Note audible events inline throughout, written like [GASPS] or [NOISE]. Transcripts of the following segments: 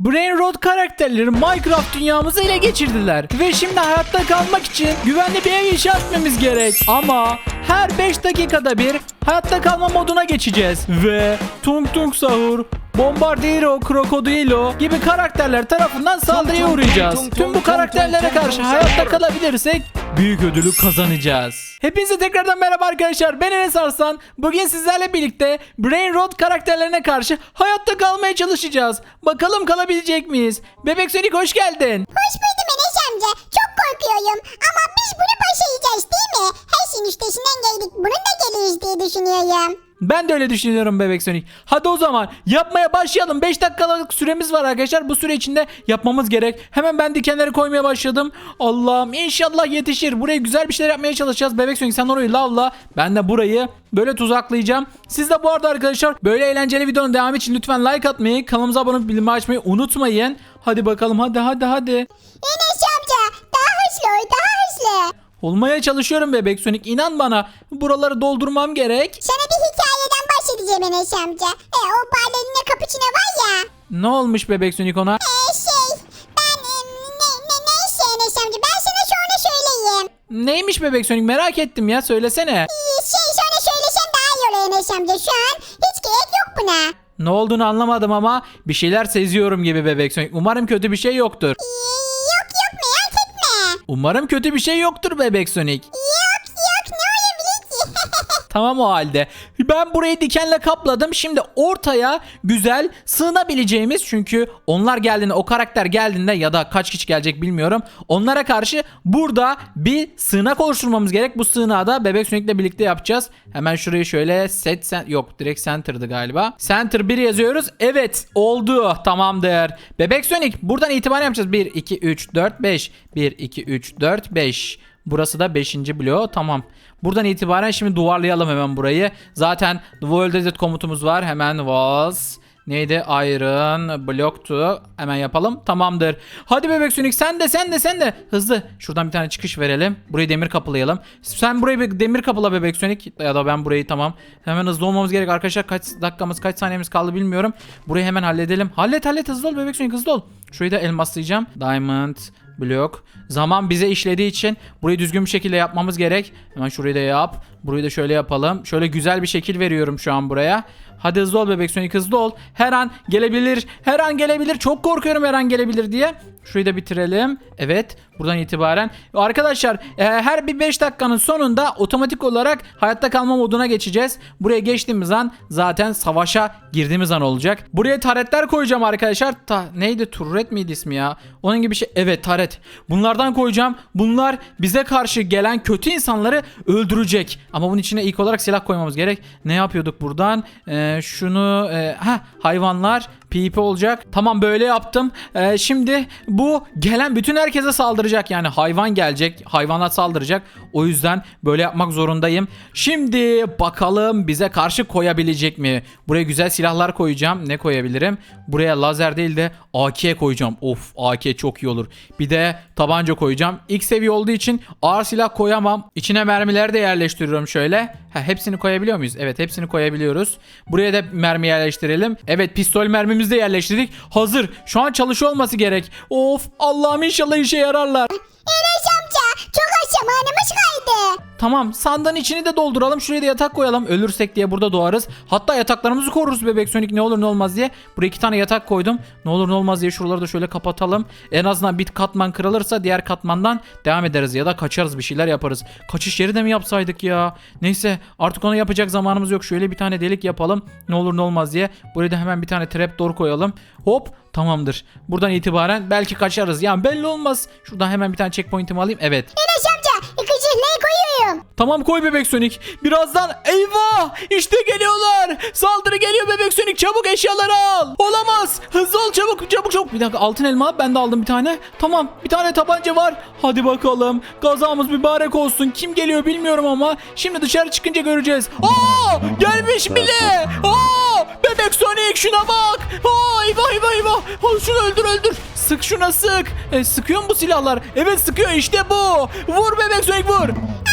Brain Rot karakterleri Minecraft dünyamızı ele geçirdiler. Ve şimdi hayatta kalmak için güvenli bir ev inşa etmemiz gerek. Ama her 5 dakikada bir hayatta kalma moduna geçeceğiz. Ve Tung Tung Sahur, Bombardiro, Krokodilo gibi karakterler tarafından saldırıya uğrayacağız. Tüm bu karakterlere karşı hayatta kalabilirsek büyük ödülü kazanacağız. Hepinize tekrardan merhaba arkadaşlar. Ben Enes Arslan. Bugün sizlerle birlikte Brain Rot karakterlerine karşı hayatta kalmaya çalışacağız. Bakalım kalabilecek miyiz? Bebek Sonic hoş geldin. Hoş buldum amca. Çok korkuyorum. Ama biz bunu başaracağız değil mi? Her şeyin üstesinden geldik. Bunun da geliriz diye düşünüyorum. Ben de öyle düşünüyorum Bebek Sonic. Hadi o zaman yapmaya başlayalım. 5 dakikalık süremiz var arkadaşlar. Bu süre içinde yapmamız gerek. Hemen ben dikenleri koymaya başladım. Allah'ım inşallah yetişir. Buraya güzel bir şeyler yapmaya çalışacağız. Bebek Sonic sen orayı lavla. Ben de burayı böyle tuzaklayacağım. Siz de bu arada arkadaşlar böyle eğlenceli videonun devamı için lütfen like atmayı, kanalımıza abone olup bildirim açmayı unutmayın. Hadi bakalım hadi hadi hadi. Amca ol daha hızlı. Olmaya çalışıyorum Bebek Sonic. İnan bana. Buraları doldurmam gerek. Sana bir hikayeden bahsedeceğim Enes amca. E, o balerina kapıçına var ya. Ne olmuş Bebek Sonic ona? E, şey ben e, ne, ne, neyse Enes amca ben sana sonra söyleyeyim. Neymiş Bebek Sonic merak ettim ya söylesene. E, şey sonra söylesem daha iyi olur Enes amca. Şu an hiç gerek yok buna. Ne olduğunu anlamadım ama bir şeyler seziyorum gibi Bebek Sonic. Umarım kötü bir şey yoktur. E, yok yok merak etme. Umarım kötü bir şey yoktur Bebek Sonic. Yok yok ne olabilir ki? Tamam o halde. Ben burayı dikenle kapladım. Şimdi ortaya güzel sığınabileceğimiz çünkü onlar geldiğinde o karakter geldiğinde ya da kaç kişi gelecek bilmiyorum. Onlara karşı burada bir sığınak oluşturmamız gerek. Bu sığınağı da Bebek Sonic'le birlikte yapacağız. Hemen şurayı şöyle set sen yok direkt center'dı galiba. Center 1 yazıyoruz. Evet oldu. Tamamdır. Bebek Sonic buradan itibaren yapacağız. 1 2 3 4 5 1 2 3 4 5 Burası da 5. bloğu. Tamam. Buradan itibaren şimdi duvarlayalım hemen burayı. Zaten World Edit komutumuz var. Hemen was Neydi? Iron blocktu. Hemen yapalım. Tamamdır. Hadi bebek sönük sen de sen de sen de. Hızlı. Şuradan bir tane çıkış verelim. Burayı demir kapılayalım. Sen burayı bir demir kapıla bebek sönük. Ya da ben burayı tamam. Hemen hızlı olmamız gerek arkadaşlar. Kaç dakikamız kaç saniyemiz kaldı bilmiyorum. Burayı hemen halledelim. Hallet hallet hızlı ol bebek sönük hızlı ol. Şurayı da elmaslayacağım. Diamond blok. Zaman bize işlediği için burayı düzgün bir şekilde yapmamız gerek. Hemen şurayı da yap. Burayı da şöyle yapalım. Şöyle güzel bir şekil veriyorum şu an buraya. Hadi hızlı ol bebek Sonic hızlı ol. Her an gelebilir. Her an gelebilir. Çok korkuyorum her an gelebilir diye. Şurayı da bitirelim. Evet. Buradan itibaren. Arkadaşlar e, her bir 5 dakikanın sonunda otomatik olarak hayatta kalma moduna geçeceğiz. Buraya geçtiğimiz an zaten savaşa girdiğimiz an olacak. Buraya taretler koyacağım arkadaşlar. Ta, neydi? Turret miydi ismi ya? Onun gibi bir şey. Evet taret. Bunlardan koyacağım. Bunlar bize karşı gelen kötü insanları öldürecek. Ama bunun içine ilk olarak silah koymamız gerek. Ne yapıyorduk buradan? E, şunu e, ha hayvanlar PvP olacak. Tamam böyle yaptım. E, şimdi bu gelen bütün herkese saldıracak. Yani hayvan gelecek. Hayvanlar saldıracak. O yüzden böyle yapmak zorundayım. Şimdi bakalım bize karşı koyabilecek mi? Buraya güzel silahlar koyacağım. Ne koyabilirim? Buraya lazer değil de AK koyacağım. Of AK çok iyi olur. Bir de tabanca koyacağım. İlk seviye olduğu için ağır silah koyamam. İçine mermileri de yerleştiriyorum şöyle. Ha, hepsini koyabiliyor muyuz? Evet hepsini koyabiliyoruz. Buraya da mermi yerleştirelim. Evet pistol mermimizi de yerleştirdik. Hazır. Şu an çalışıyor olması gerek. Of Allah'ım inşallah işe yararlar. Enes zamanımız kaldı. Tamam sandığın içini de dolduralım. Şuraya da yatak koyalım. Ölürsek diye burada doğarız. Hatta yataklarımızı koruruz bebek Sonic ne olur ne olmaz diye. Buraya iki tane yatak koydum. Ne olur ne olmaz diye şuraları da şöyle kapatalım. En azından bir katman kırılırsa diğer katmandan devam ederiz ya da kaçarız bir şeyler yaparız. Kaçış yeri de mi yapsaydık ya? Neyse artık onu yapacak zamanımız yok. Şöyle bir tane delik yapalım. Ne olur ne olmaz diye. Buraya da hemen bir tane trapdoor koyalım. Hop tamamdır. Buradan itibaren belki kaçarız. Yani belli olmaz. Şuradan hemen bir tane checkpoint'imi alayım. Evet. Enes koyuyorum. Tamam koy bebek Sonic. Birazdan eyvah işte geliyorlar. Saldırı geliyor bebek Sonic çabuk eşyaları al. Olamaz. Hızlı ol çabuk çabuk çabuk. Bir dakika altın elma ben de aldım bir tane. Tamam bir tane tabanca var. Hadi bakalım. Gazamız mübarek olsun. Kim geliyor bilmiyorum ama. Şimdi dışarı çıkınca göreceğiz. Aa gelmiş bile. Aa bebek Sonic şuna bak. Aa eyvah eyvah eyvah. Aa, şunu öldür öldür. Sık şuna sık. E, sıkıyor mu bu silahlar? Evet sıkıyor işte bu. Vur bebek Sonic vur.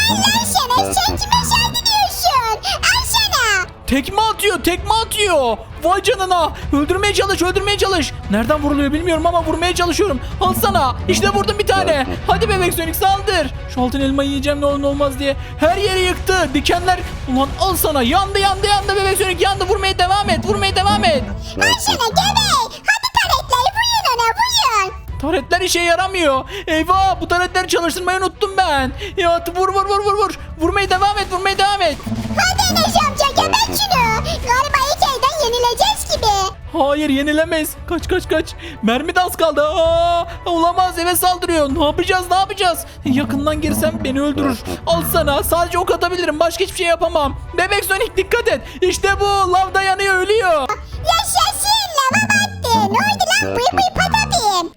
Sana sen kime sen diyorsun? Al sana. Tekme atıyor, tekme atıyor. Vay canına. Öldürmeye çalış, öldürmeye çalış. Nereden vuruluyor bilmiyorum ama vurmaya çalışıyorum. Al sana. İşte vurdum bir tane. Hadi bebek Sonic saldır. Şu altın elmayı yiyeceğim ne olur ne olmaz diye. Her yeri yıktı. Dikenler. Ulan al sana. Yandı yandı yandı bebek Sonic yandı. Vurmaya devam et. Vurmaya devam et. Al sana gebe. Taretler işe yaramıyor. Eyvah bu taretleri çalıştırmayı unuttum ben. Ya vur vur vur vur vur. Vurmaya devam et. Vurmaya devam et. Hadi Enes amca gebert şunu. Galiba ilk elden yenileceğiz gibi. Hayır yenilemez. Kaç kaç kaç. Mermi de az kaldı. Aa, olamaz eve saldırıyor. Ne yapacağız ne yapacağız? Yakından girsem beni öldürür. Al sana sadece ok atabilirim. Başka hiçbir şey yapamam. Bebek Sonic dikkat et. İşte bu lavda yanıyor ölüyor. Yaşasın lava battı. Ne oldu lan bıy bıy patapim.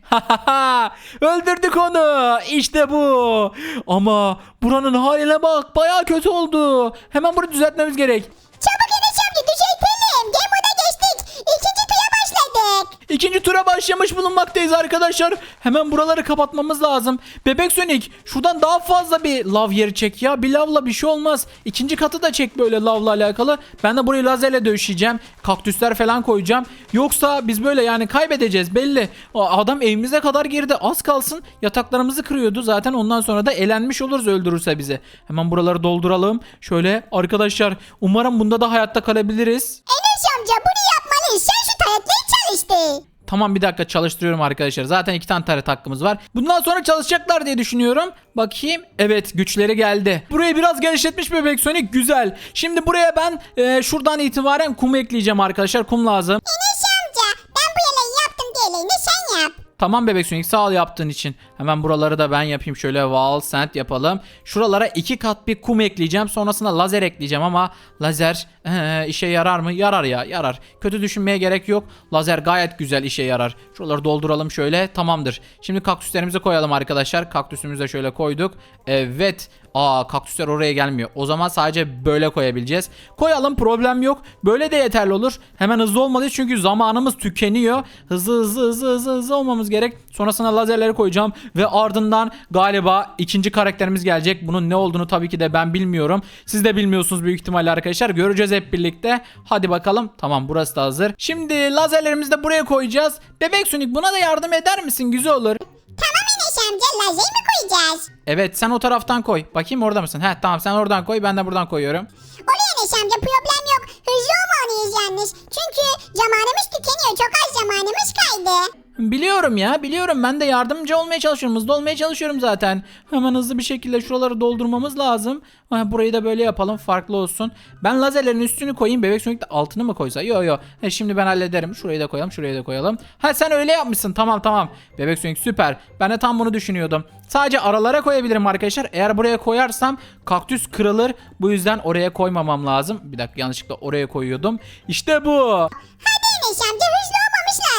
Öldürdük onu. İşte bu. Ama buranın haline bak. Baya kötü oldu. Hemen bunu düzeltmemiz gerek. Çabuk Enes amca düzeltelim. Game moda geçtik. İkinci tura başladık. İkinci tura başlamış bulunmaktayız arkadaşlar. Hemen buraları kapatmamız lazım. Bebek Sonic şuradan daha fazla bir lav yeri çek ya. Bir lavla bir şey olmaz. İkinci katı da çek böyle lavla alakalı. Ben de burayı lazerle döşeyeceğim. Kaktüsler falan koyacağım. Yoksa biz böyle yani kaybedeceğiz belli. Adam evimize kadar girdi. Az kalsın yataklarımızı kırıyordu. Zaten ondan sonra da elenmiş oluruz öldürürse bizi. Hemen buraları dolduralım. Şöyle arkadaşlar umarım bunda da hayatta kalabiliriz. Enes amca bunu yapmalıyız. Sen şu taretleri çalıştır. Tamam bir dakika çalıştırıyorum arkadaşlar. Zaten iki tane taret hakkımız var. Bundan sonra çalışacaklar diye düşünüyorum. Bakayım. Evet güçleri geldi. Burayı biraz genişletmiş bebek Sonic. Güzel. Şimdi buraya ben e, şuradan itibaren kum ekleyeceğim arkadaşlar. Kum lazım. Enes amca ben bu yalayı yaptım diğerlerini sen yap. Tamam bebek Sonic sağ ol yaptığın için. Hemen buraları da ben yapayım. Şöyle wall sand yapalım. Şuralara iki kat bir kum ekleyeceğim. Sonrasında lazer ekleyeceğim ama lazer ee, işe yarar mı? Yarar ya yarar. Kötü düşünmeye gerek yok. Lazer gayet güzel işe yarar. Şuraları dolduralım şöyle. Tamamdır. Şimdi kaktüslerimizi koyalım arkadaşlar. Kaktüsümüzü de şöyle koyduk. Evet. Aa kaktüsler oraya gelmiyor. O zaman sadece böyle koyabileceğiz. Koyalım problem yok. Böyle de yeterli olur. Hemen hızlı olmalı çünkü zamanımız tükeniyor. Hızlı hızlı hızlı hızlı hızlı olmamız gerek. Sonrasında lazerleri koyacağım ve ardından galiba ikinci karakterimiz gelecek. Bunun ne olduğunu tabii ki de ben bilmiyorum. Siz de bilmiyorsunuz büyük ihtimalle arkadaşlar. Göreceğiz hep birlikte. Hadi bakalım. Tamam burası da hazır. Şimdi lazerlerimizi de buraya koyacağız. Bebek Sonic buna da yardım eder misin? Güzel olur. Tamam Enes amca lazer mi koyacağız? Evet sen o taraftan koy. Bakayım orada mısın? He tamam sen oradan koy ben de buradan koyuyorum. Oluyor Enes amca problem yok. Hızlı olmalıyız yalnız. Çünkü zamanımız tükeniyor. Çok az zamanımız kaydı. Biliyorum ya biliyorum ben de yardımcı olmaya çalışıyorum hızlı olmaya çalışıyorum zaten. Hemen hızlı bir şekilde şuraları doldurmamız lazım. Ha, burayı da böyle yapalım farklı olsun. Ben lazerlerin üstünü koyayım bebek de altını mı koysa? Yo yo He, şimdi ben hallederim şurayı da koyalım şurayı da koyalım. Ha sen öyle yapmışsın tamam tamam. Bebek Sonic süper ben de tam bunu düşünüyordum. Sadece aralara koyabilirim arkadaşlar. Eğer buraya koyarsam kaktüs kırılır. Bu yüzden oraya koymamam lazım. Bir dakika yanlışlıkla oraya koyuyordum. İşte bu. Hadi Enes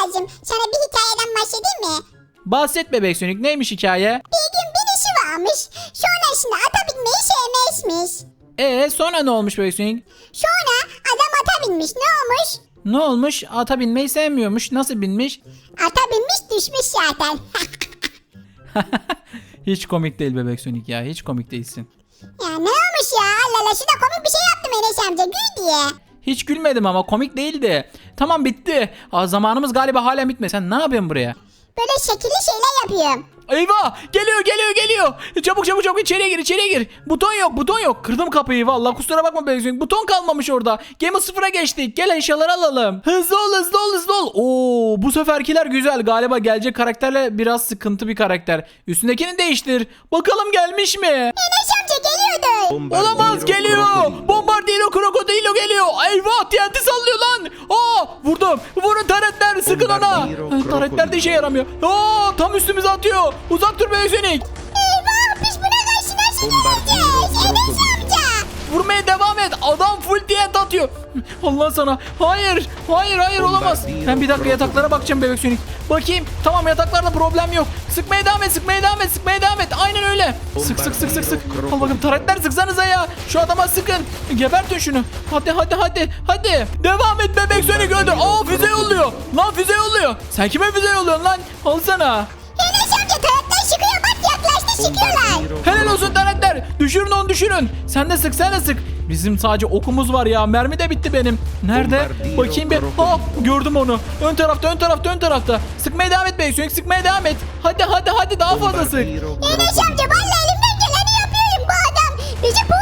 lazım. Sana bir hikayeden bahsedeyim mi? Bahset bebek Sonic neymiş hikaye? Bir gün birisi varmış. Sonrasında ata binmeyi sevmezmiş. Ee sonra ne olmuş bebek Sonic? Sonra adam ata binmiş. Ne olmuş? Ne olmuş? Ata binmeyi sevmiyormuş. Nasıl binmiş? Ata binmiş düşmüş zaten. [LAUGHS] Hiç komik değil bebek Sonic ya. Hiç komik değilsin. ya ne olmuş ya? Allah Allah şurada komik bir şey yaptım Enes amca gül diye. Hiç gülmedim ama komik değildi. Tamam bitti. Aa, zamanımız galiba hala bitmedi. Sen ne yapıyorsun buraya? Böyle şekilli şeyler yapıyorum. Eyvah! Geliyor geliyor geliyor. Çabuk çabuk çabuk içeriye gir içeriye gir. Buton yok buton yok. Kırdım kapıyı vallahi kusura bakma Sonic. Buton kalmamış orada. Game sıfıra geçtik. Gel eşyaları alalım. Hızlı ol hızlı ol hızlı ol. Oo bu seferkiler güzel. Galiba gelecek karakterle biraz sıkıntı bir karakter. Üstündekini değiştir. Bakalım gelmiş mi? Enes geliyordu. Olamaz geliyor. Bombardiro krokodilo geliyor. Eyvah TNT sallıyor lan. Aa vurdum. Vurun taretler sıkın ona. Taretler de işe yaramıyor. Aa tam üstümüze atıyor. Uzak dur be Sonic. Eyvah biz buna karşı Bombardiro geleceğiz? Vurmaya devam et. Adam full TNT atıyor. Allah sana. Hayır. Hayır hayır olamaz. Ben bir dakika yataklara bakacağım bebek Sonic. Bakayım. Tamam yataklarda problem yok. Sıkmaya devam et. Sıkmaya devam et. Sıkmaya devam et. Aynen öyle. Sık sık sık sık sık. Al bakayım taretler sıksanıza ya. Şu adama sıkın. Gebertin şunu. Hadi hadi hadi. Hadi. Devam et bebek Sonic öldür. Aa füze yolluyor. Lan füze yolluyor. Sen kime füze yolluyorsun lan? Alsana. Taretler çıkıyorlar. Helal olsun taretler. Düşürün onu düşürün. Sen de sık sen de sık. Bizim sadece okumuz var ya. Mermi de bitti benim. Nerede? Bakayım bir. Aa, gördüm onu. Ön tarafta, ön tarafta, ön tarafta. Sıkmaya devam et Beysun. Sıkmaya devam et. Hadi hadi hadi daha fazla sık. Enes amca valla elimden geleni yapıyorum bu adam. Bizi bombalıyor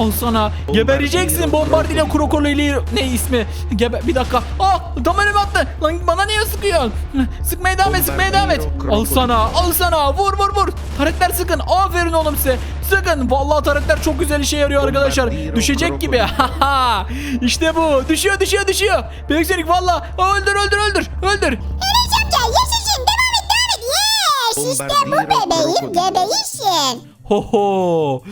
Al sana. Gebereceksin bombardino krokodili ne ismi? Gebe bir dakika. Ah önüme attı. Lan bana niye sıkıyorsun? Sıkmaya devam et sıkmaya devam et. Al sana al sana vur vur vur. Taretler sıkın. Aferin oğlum size. Sıkın. Vallahi taretler çok güzel işe yarıyor arkadaşlar. Düşecek gibi. [LAUGHS] İşte bu. Düşüyor düşüyor düşüyor. Bebek valla. Öldür öldür öldür. Öldür. Enes amca yaşasın devam et devam et. Yes işte bu bebeğim krokodil. Ho ho.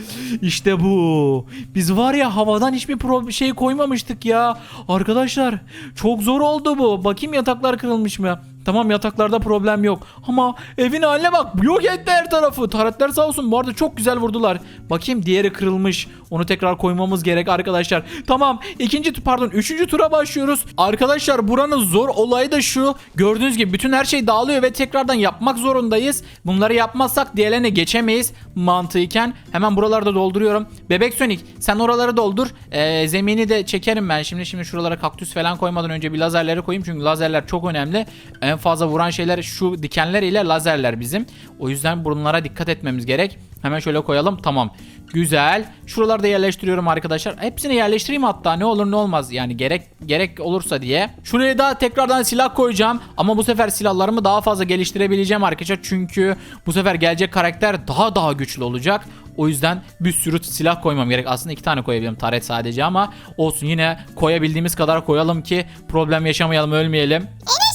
İşte bu. Biz var ya havadan hiçbir şey koymamıştık ya. Arkadaşlar çok zor oldu bu. Bakayım yataklar kırılmış mı? Tamam yataklarda problem yok. Ama evin haline bak. Yok etti her tarafı. Taretler sağ olsun. Bu arada çok güzel vurdular. Bakayım diğeri kırılmış. Onu tekrar koymamız gerek arkadaşlar. Tamam. ikinci pardon üçüncü tura başlıyoruz. Arkadaşlar buranın zor olayı da şu. Gördüğünüz gibi bütün her şey dağılıyor ve tekrardan yapmak zorundayız. Bunları yapmazsak diğerlerine geçemeyiz mantığıyken. Hemen buralarda dolduruyorum. Bebek Sonic sen oraları doldur. Ee, zemini de çekerim ben. Şimdi şimdi şuralara kaktüs falan koymadan önce bir lazerleri koyayım. Çünkü lazerler çok önemli. En fazla vuran şeyler şu dikenler ile lazerler bizim. O yüzden bunlara dikkat etmemiz gerek. Hemen şöyle koyalım. Tamam. Güzel. Şuralarda yerleştiriyorum arkadaşlar. Hepsini yerleştireyim hatta ne olur ne olmaz. Yani gerek gerek olursa diye. Şuraya da tekrardan silah koyacağım. Ama bu sefer silahlarımı daha fazla geliştirebileceğim arkadaşlar. Çünkü bu sefer gelecek karakter daha daha güçlü olacak. O yüzden bir sürü silah koymam gerek. Aslında iki tane koyabilirim taret sadece ama olsun yine koyabildiğimiz kadar koyalım ki problem yaşamayalım ölmeyelim. Enes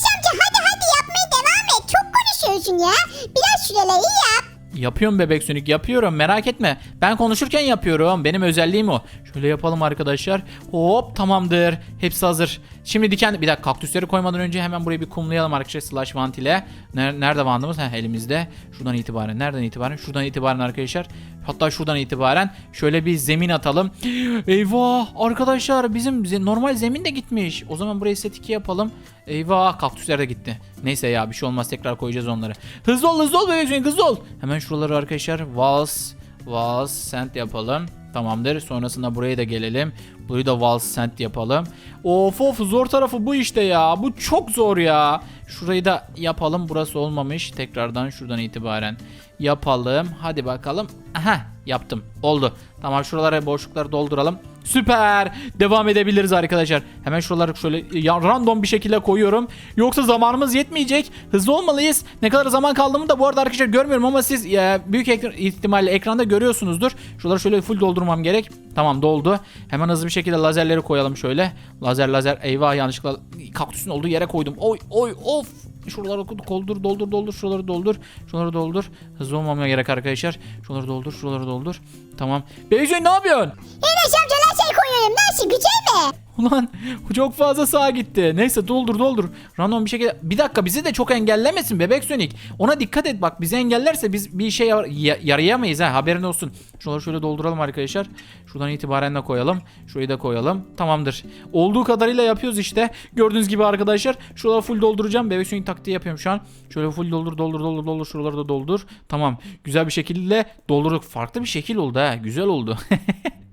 konuşuyorsun ya. Biraz şuraları yap. Yapıyorum bebek sönük yapıyorum merak etme. Ben konuşurken yapıyorum. Benim özelliğim o. Şöyle yapalım arkadaşlar. Hop tamamdır. Hepsi hazır. Şimdi diken bir dakika kaktüsleri koymadan önce hemen burayı bir kumlayalım arkadaşlar slash vant ile. Ner- Nerede bandımız? Heh, elimizde. Şuradan itibaren. Nereden itibaren? Şuradan itibaren arkadaşlar. Hatta şuradan itibaren şöyle bir zemin atalım. [GASPS] Eyvah arkadaşlar bizim normal zemin de gitmiş. O zaman burayı set 2 yapalım. Eyvah kaktüsler de gitti. Neyse ya bir şey olmaz tekrar koyacağız onları. Hızlı ol hızlı ol bebek hızlı ol. Hemen şuraları arkadaşlar vals vals sent yapalım. Tamamdır. Sonrasında buraya da gelelim. Burayı da vals sent yapalım. Of of zor tarafı bu işte ya. Bu çok zor ya. Şurayı da yapalım. Burası olmamış. Tekrardan şuradan itibaren yapalım. Hadi bakalım. Aha yaptım. Oldu. Tamam şuralara boşlukları dolduralım. Süper. Devam edebiliriz arkadaşlar. Hemen şuraları şöyle random bir şekilde koyuyorum. Yoksa zamanımız yetmeyecek. Hızlı olmalıyız. Ne kadar zaman kaldığımı da bu arada arkadaşlar görmüyorum ama siz e, büyük ihtimalle ekranda görüyorsunuzdur. Şuraları şöyle full doldurmam gerek. Tamam doldu. Hemen hızlı bir şekilde lazerleri koyalım şöyle. Lazer lazer. Eyvah yanlışlıkla kaktüsün olduğu yere koydum. Oy oy of. Şuraları doldur doldur doldur şuraları doldur. Şuraları doldur. Hızlı olmamaya gerek arkadaşlar. Şuraları doldur şuraları doldur. Tamam. Beyzoy ne yapıyorsun? Enes amca lazer koyuyorum. Nasıl güzel mi? Ulan [LAUGHS] çok fazla sağa gitti. Neyse doldur doldur. Random bir şekilde. Bir dakika bizi de çok engellemesin bebek Sonic. Ona dikkat et bak bizi engellerse biz bir işe yar- ya- yarayamayız ha haberin olsun. Şuraları şöyle dolduralım arkadaşlar. Şuradan itibaren de koyalım. Şurayı da koyalım. Tamamdır. Olduğu kadarıyla yapıyoruz işte. Gördüğünüz gibi arkadaşlar. Şuraları full dolduracağım. Bebek Sonic taktiği yapıyorum şu an. Şöyle full doldur doldur doldur doldur. Şuraları da doldur. Tamam. Güzel bir şekilde doldurduk. Farklı bir şekil oldu ha. Güzel oldu. [LAUGHS]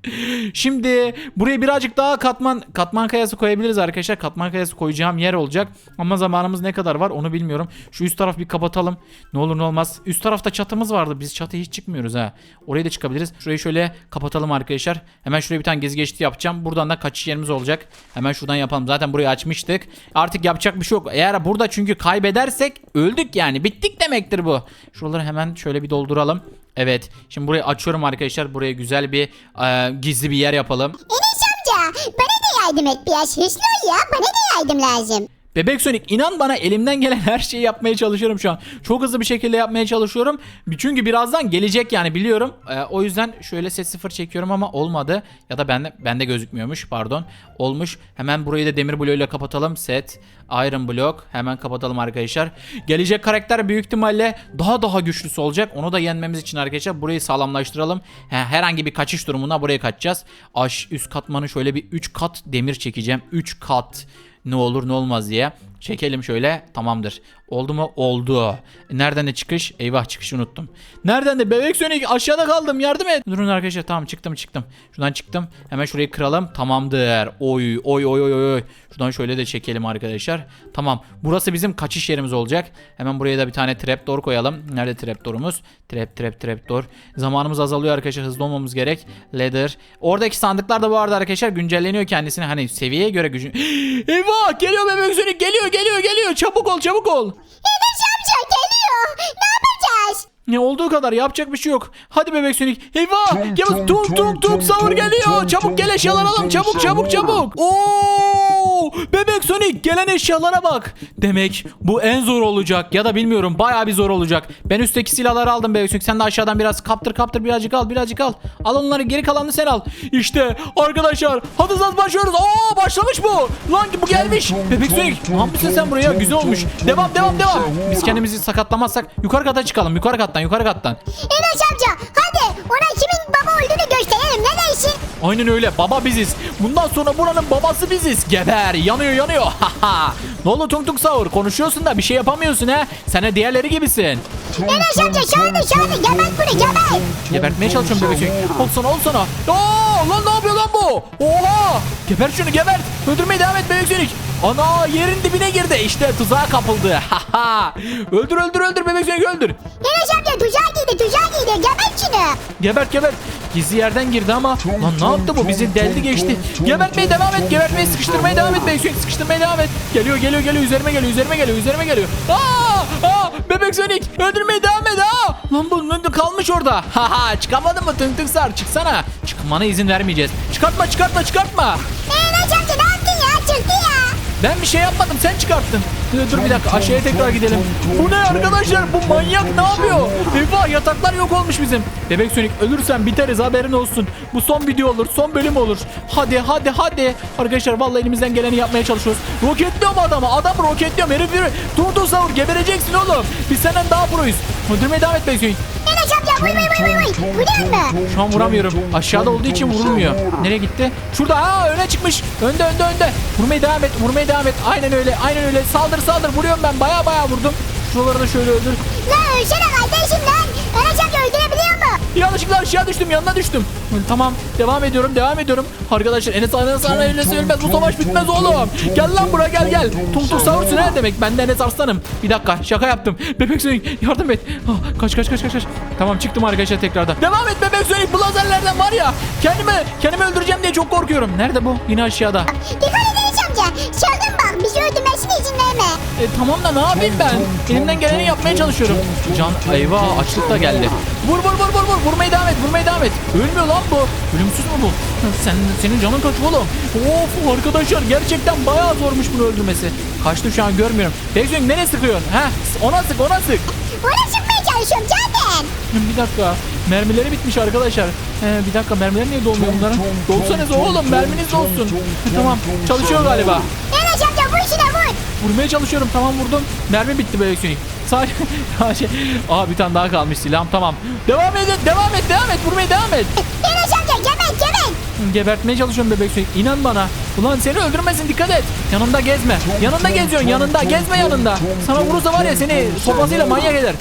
Şimdi buraya birazcık daha katman katman kayası koyabiliriz arkadaşlar. Katman kayası koyacağım yer olacak. Ama zamanımız ne kadar var onu bilmiyorum. Şu üst taraf bir kapatalım. Ne olur ne olmaz. Üst tarafta çatımız vardı. Biz çatıya hiç çıkmıyoruz ha. Oraya da çıkabiliriz. Şurayı şöyle kapatalım arkadaşlar. Hemen şuraya bir tane gezi geçti yapacağım. Buradan da kaçış yerimiz olacak. Hemen şuradan yapalım. Zaten burayı açmıştık. Artık yapacak bir şey yok. Eğer burada çünkü kaybedersek öldük yani. Bittik demektir bu. Şuraları hemen şöyle bir dolduralım. Evet. Şimdi burayı açıyorum arkadaşlar. Buraya güzel bir e, gizli bir yer yapalım. Enes amca bana da yardım et biraz. Hızlı ol ya. Bana da yardım lazım. Bebek Sonic inan bana elimden gelen her şeyi yapmaya çalışıyorum şu an. Çok hızlı bir şekilde yapmaya çalışıyorum. Çünkü birazdan gelecek yani biliyorum. Ee, o yüzden şöyle set sıfır çekiyorum ama olmadı. Ya da bende bende gözükmüyormuş pardon. Olmuş. Hemen burayı da demir bloğuyla kapatalım. Set Iron Block. Hemen kapatalım arkadaşlar. Gelecek karakter büyük ihtimalle daha daha güçlüsü olacak. Onu da yenmemiz için arkadaşlar burayı sağlamlaştıralım. He, herhangi bir kaçış durumuna buraya kaçacağız. Aş üst katmanı şöyle bir 3 kat demir çekeceğim. 3 kat ne olur ne olmaz diye. Çekelim şöyle. Tamamdır. Oldu mu? Oldu. Nereden de çıkış? Eyvah çıkışı unuttum. Nereden de? Bebek Sonic aşağıda kaldım. Yardım et. Durun arkadaşlar. Tamam çıktım çıktım. Şuradan çıktım. Hemen şurayı kıralım. Tamamdır. Oy oy oy oy oy. Şuradan şöyle de çekelim arkadaşlar. Tamam. Burası bizim kaçış yerimiz olacak. Hemen buraya da bir tane trapdoor koyalım. Nerede trapdoor'umuz? Trap trap trapdoor. Zamanımız azalıyor arkadaşlar. Hızlı olmamız gerek. Ladder. Oradaki sandıklar da bu arada arkadaşlar güncelleniyor kendisini. Hani seviyeye göre gücü. [GASPS] Eyvah! Geliyor bebek Sonic. Geliyor geliyor geliyor. Çabuk ol çabuk ol. Enes amca geliyor. Ne yapacağız? Ne olduğu kadar yapacak bir şey yok. Hadi bebek sönük. Eyvah! Tung, Yavuz tuk tung, savur geliyor. Çabuk tung, gel eşyalar alalım. Çabuk çabuk savur. çabuk. Oo! Bebek Sonic gelen eşyalara bak. Demek bu en zor olacak ya da bilmiyorum bayağı bir zor olacak. Ben üstteki silahları aldım Bebek Sonic. Sen de aşağıdan biraz kaptır kaptır birazcık al birazcık al. Al onları geri kalanını sen al. İşte arkadaşlar hadi hızlı başlıyoruz. Oo başlamış bu. Lan bu gelmiş. Bebek Sonic ne yapmışsın sen buraya? Güzel olmuş. Devam devam devam. Biz kendimizi sakatlamazsak yukarı kata çıkalım. Yukarı kattan yukarı kattan. Enes amca hadi ona kimin baba olduğunu gösterelim. Ne dersin? Aynen öyle baba biziz. Bundan sonra buranın babası biziz. Geber yanıyor yanıyor. [LAUGHS] Ne oldu Tung Tung Savur konuşuyorsun da bir şey yapamıyorsun ha. Sen de diğerleri gibisin. Enes amca şahane şahane gebert bunu gebert. Gebertmeye çalışıyorum çocuk. Ol sana ol sana. Aa, lan ne yapıyor lan bu? Oha. Geber şunu gebert. Öldürmeye devam et çocuk. Ana yerin dibine girdi. İşte tuzağa kapıldı. [LAUGHS] Öldür öldür öldür bebek çocuk öldür. Enes amca tuzağa giydi tuzağa giydi gebert şunu. Gebert gebert. Gizli yerden girdi ama lan ne yaptı bu bizi deldi geçti. Gebertmeye devam et gebertmeye sıkıştırmaya devam et Bebek Sonic sıkıştırmaya devam et. Geliyor geliyor geliyor üzerime geliyor üzerime geliyor üzerime geliyor. Aa, aa Bebek Sonic öldürmeye devam et aa. Lan bu kalmış orada. [LAUGHS] Haha çıkamadın mı tın tın sar çıksana. Çıkmana izin vermeyeceğiz. Çıkartma çıkartma çıkartma. Amca ne yaptın ya çıktı ya. Ben bir şey yapmadım sen çıkarttın. Dur, bir dakika aşağıya tekrar gidelim. Bu ne arkadaşlar bu manyak ne yapıyor? Eyvah yataklar yok olmuş bizim. Bebek Sonic ölürsen biteriz haberin olsun. Bu son video olur son bölüm olur. Hadi hadi hadi. Arkadaşlar vallahi elimizden geleni yapmaya çalışıyoruz. Roketliyorum adamı adam roketliyorum herif yürü. Dur dur savur gebereceksin oğlum. Biz senden daha proyuz. Öldürmeye devam et Bebek Sonic. Vuy vuy vuy vuy vuy. Vuruyor mu? Şu an vuramıyorum. Aşağıda olduğu için vurulmuyor. Nereye gitti? Şurada. Aa öne çıkmış. Önde önde önde. Vurmaya devam et. Vurmaya devam et. Aynen öyle. Aynen öyle. Saldır saldır. Vuruyorum ben. Baya baya vurdum. Şuraları da şöyle öldür. Lan ölsene kardeşim lan. Enes amca öldürebiliyor mu? Yanlışlıkla aşağı düştüm. Yanına düştüm. Tamam. Devam ediyorum. Devam ediyorum. Arkadaşlar Enes Arslan Enes ölmez. Bu savaş bitmez oğlum. Gel lan buraya gel gel. Tung tung savursun ne demek? Ben de Enes Arslan'ım. Bir dakika. Şaka yaptım. [LAUGHS] Bebek Sonic yardım et. Ah, kaç kaç kaç kaç kaç. Tamam çıktım arkadaşlar tekrardan. Devam et Bebek Sonic. Bu lazerlerden var ya. Kendimi kendimi öldüreceğim diye çok korkuyorum. Nerede bu? Yine aşağıda. Dikkat Enes amca. E, tamam da ne yapayım ben? Elimden geleni yapmaya çalışıyorum. Can eyvah açlık da geldi. Vur vur vur vur vur vurmaya devam et vurmaya devam et. Ölmüyor lan bu. Ölümsüz mü bu? Sen senin canın kaç oğlum? Of arkadaşlar gerçekten bayağı zormuş bunu öldürmesi. Kaçtı şu an görmüyorum. Beyzing nereye sıkıyorsun? Heh ona sık ona sık. Ona sıkmaya çalışıyorum zaten. Bir dakika. Mermileri bitmiş arkadaşlar. Ee, bir dakika mermiler niye dolmuyor bunların? Dolsanız oğlum merminiz olsun. Tamam çalışıyor galiba. Enes amca vur şuna vur. Vurmaya çalışıyorum tamam vurdum. Mermi bitti böyle Sonic. Sadece [LAUGHS] sadece Aa bir tane daha kalmış silahım tamam. Devam edin devam et devam et vurmaya devam et. Enes amca gebert gebert. Gebertmeye çalışıyorum bebek Sonic. İnan bana. Ulan seni öldürmesin dikkat et. Yanında gezme. Yanında geziyorsun yanında gezme yanında. Sana vurursa var ya seni sopasıyla manyak eder.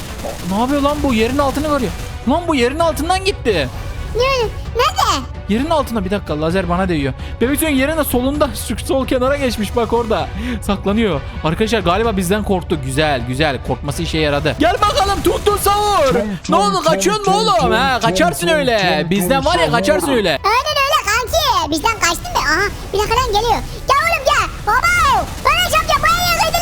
Ne yapıyor lan bu yerin altını arıyor. Lan bu yerin altından gitti. Ne? Nerede? Yerin altında bir dakika lazer bana değiyor. Bebek Sonic yerine solunda [LAUGHS] şu sol kenara geçmiş bak orada. Saklanıyor. Arkadaşlar galiba bizden korktu. Güzel güzel korkması işe yaradı. Gel bakalım tutun savur. Ne oldu kaçıyorsun mu oğlum? Ha, kaçarsın öyle. Bizden var ya kaçarsın öyle. Aynen öyle kanki. Bizden kaçtın da. Aha bir dakika lan geliyor. Gel oğlum gel. Baba. Enes amca buraya yakıydı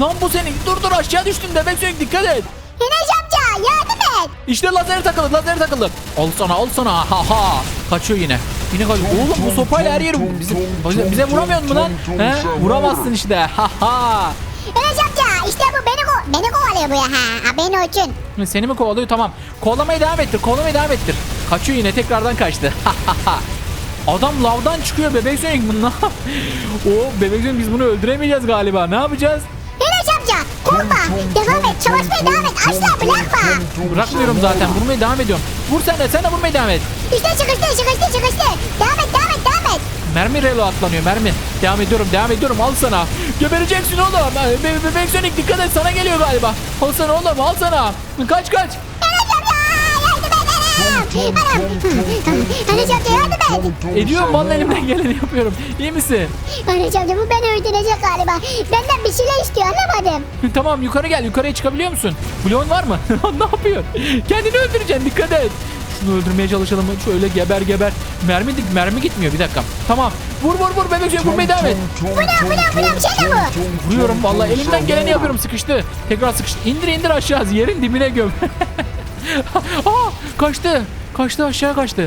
lan. Lan bu senin. Dur dur aşağı düştün Bebek Sonic dikkat et. Enes amca yardım et. İşte lazer takıldı lazer takıldı. Al sana al sana ha ha. Kaçıyor yine. Yine kaçıyor. Oğlum bu sopayla her yeri bize, bize, bize vuramıyor mu lan? He? Vuramazsın işte. [LAUGHS] Ha ha. Enes amca işte bu beni, ko beni kovalıyor bu ya. Ha, haberin olsun. Seni mi kovalıyor? Tamam. Kovalamaya devam ettir. Kovalamaya devam ettir. Kaçıyor yine. Tekrardan kaçtı. [LAUGHS] Adam lavdan çıkıyor bebek Sonic bununla. [LAUGHS] o bebek Sonic biz bunu öldüremeyeceğiz galiba. Ne yapacağız? Korkma. Devam et. Savaşmaya devam et. Asla bırakma. Bırakmıyorum zaten. Vurmaya devam ediyorum. Vur sen de. Sen de vurmaya devam et. İşte çıkıştı çıkıştı çıkıştı. Devam et devam et devam et. mermi relo atlanıyor mermi. Devam ediyorum devam ediyorum al sana. Gebereceksin oğlum. Be bebek Sonic dikkat et sana geliyor galiba. Al sana oğlum al sana. Kaç kaç. Amca yardım et. Ediyorum vallahi elimden geleni yapıyorum. İyi misin? Amca bu beni öldürecek galiba. Benden bir şeyler istiyor anlamadım. [LAUGHS] tamam yukarı gel yukarıya çıkabiliyor musun? Bloğun var mı? [LAUGHS] ne yapıyorsun? Kendini öldüreceksin dikkat et. Şunu öldürmeye çalışalım. Şöyle geber geber. Mermi mermi gitmiyor bir dakika. Tamam. Vur vur vur bebek Sonic vurmaya devam et. Bu ne bir şey de bu. Vuruyorum vallahi elimden geleni yapıyorum sıkıştı. Tekrar sıkıştı. İndir indir aşağı yerin dibine göm. [LAUGHS] Kaçtı. Kaçtı aşağı kaçtı.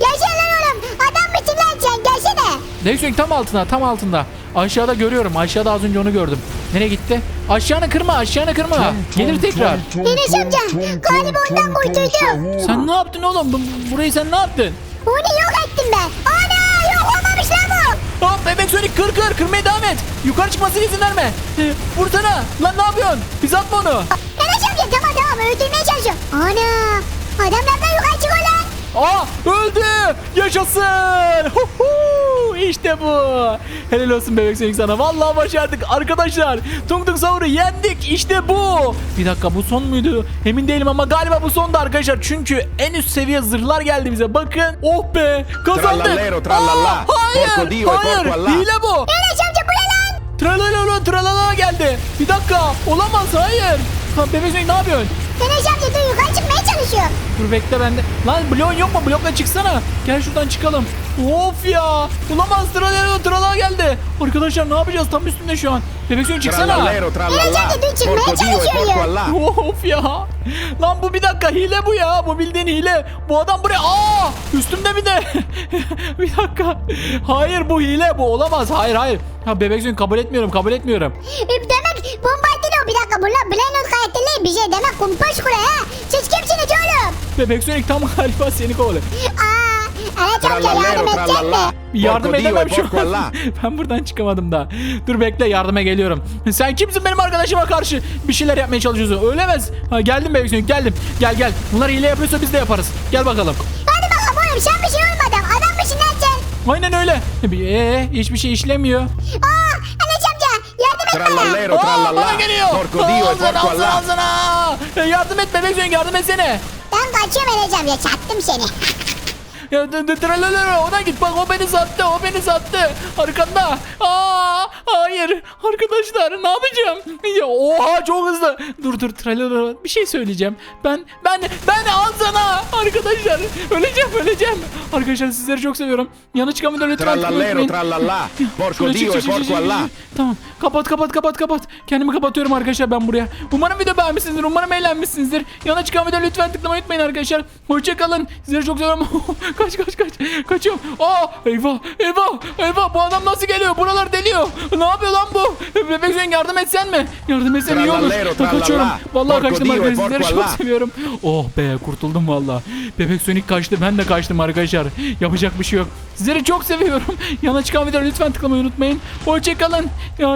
Lan oğlum. Adam mısın lan sen gelsene. Neyse tam altında tam altında. Aşağıda görüyorum. Aşağıda az önce onu gördüm. Nereye gitti? Aşağını kırma aşağını kırma. Gelir tekrar. Enes amca galiba ondan kurtuldum. Sen ne yaptın oğlum? Bu- Burayı sen ne yaptın? Onu yok ettim ben. Ana yok olmamış lan bu. Hop bebek Sonic kır kır kırmaya devam et. Yukarı çıkmasına izin verme. Ee, Vursana. Lan ne yapıyorsun? Biz atma onu. Enes amca tamam tamam öldürmeye çalışıyorum. Ana adamlardan yukarı çıkıyor lan. Aa öldü. Yaşasın. Huhu, İşte bu. Helal olsun bebek Sonic sana. Vallahi başardık arkadaşlar. Tung Tung Savur'u yendik. İşte bu. Bir dakika bu son muydu? Emin değilim ama galiba bu sondu arkadaşlar. Çünkü en üst seviye zırhlar geldi bize. Bakın. Oh be. Kazandık. Trallalla. Aa, hayır. E hayır. Allah. Hile bu. Enes amca bu ne lan? Tralala tralala geldi. Bir dakika. Olamaz hayır. Ha, bebek Sonic ne yapıyorsun? Enes çalışıyorum. Dur bekle bende. Lan bloğun yok mu? Blokla çıksana. Gel şuradan çıkalım. Of ya. Olamaz tralala tralala geldi. Arkadaşlar ne yapacağız? Tam üstünde şu an. Bebek Sonic çıksana. Trallallero, trallallà. Enes amca dün çıkmaya Dio e porco. Allah. Of ya. Lan bu bir dakika hile bu ya. Bu bildiğin hile. Bu adam buraya. Aa! Üstümde bir de. [LAUGHS] bir dakika. Hayır bu hile bu. Olamaz. Hayır hayır. Ha bebek Sonic kabul etmiyorum. Kabul etmiyorum. E, Demek bombardino bir dakika bunlar Blainot karakterleri bir şey demek kumpas kule ha. Siz kimsiniz oğlum? Bebek Sonic tam galiba seni kovalıyor. Aa Enes amca yardım edecek mi? Yardım e edemem şu an. [LAUGHS] Ben buradan çıkamadım da. Dur bekle yardıma geliyorum. Sen kimsin benim arkadaşıma karşı bir şeyler yapmaya çalışıyorsun? Ölemez. Ha, geldim bebek Sonic geldim. Gel gel. Bunlar hile yapıyorsa biz de yaparız. Gel bakalım. Hadi bakalım oğlum sen bir şey olmadan adam mısın lan sen? Aynen öyle. Eee hiçbir şey işlemiyor. Aa Trallallero, Aa, trallallà. bana geliyor. Porco Dio e porco Allah. E, Yardım et bebek yardım etsene. Ben kaçıyorum Enes amca çattım seni. Ya tralalala, ona git bak o beni sattı o beni sattı. Arkanda. Aa hayır. Arkadaşlar ne yapacağım? Ya oha çok hızlı. Dur dur tralalala bir şey söyleyeceğim. Ben ben ben al sana. Arkadaşlar öleceğim öleceğim. Arkadaşlar sizleri çok seviyorum. Yanı çıkamadan lütfen Trallallero, unutmayın. trallallà. Porco Dio e porco Allah. Tamam. Kapat kapat kapat kapat. Kendimi kapatıyorum arkadaşlar ben buraya. Umarım video beğenmişsinizdir umarım eğlenmişsinizdir. Yana çıkan lütfen tıklamayı unutmayın arkadaşlar. Hoşçakalın sizleri çok seviyorum [LAUGHS] kaç kaç kaç. Kaçıyorum. Aa eyvah eyvah eyvah. Bu adam nasıl geliyor? Buralar deliyor. Ne yapıyor lan bu? Bebek sen yardım etsen mi? Yardım etsen iyi olur. Trallalla. kaçıyorum. vallahi kaçtım arkadaşlar. Sizleri çok seviyorum. Oh be kurtuldum valla bebek Sonic kaçtı ben de kaçtım arkadaşlar. Yapacak bir şey yok. Sizleri çok seviyorum. Yana çıkan videoya lütfen tıklamayı unutmayın. Hoşçakalın.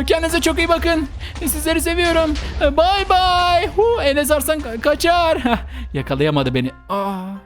Kendinize çok iyi bakın. Sizleri seviyorum. Bye bye. Hu, ka- kaçar. Yakalayamadı beni. Aa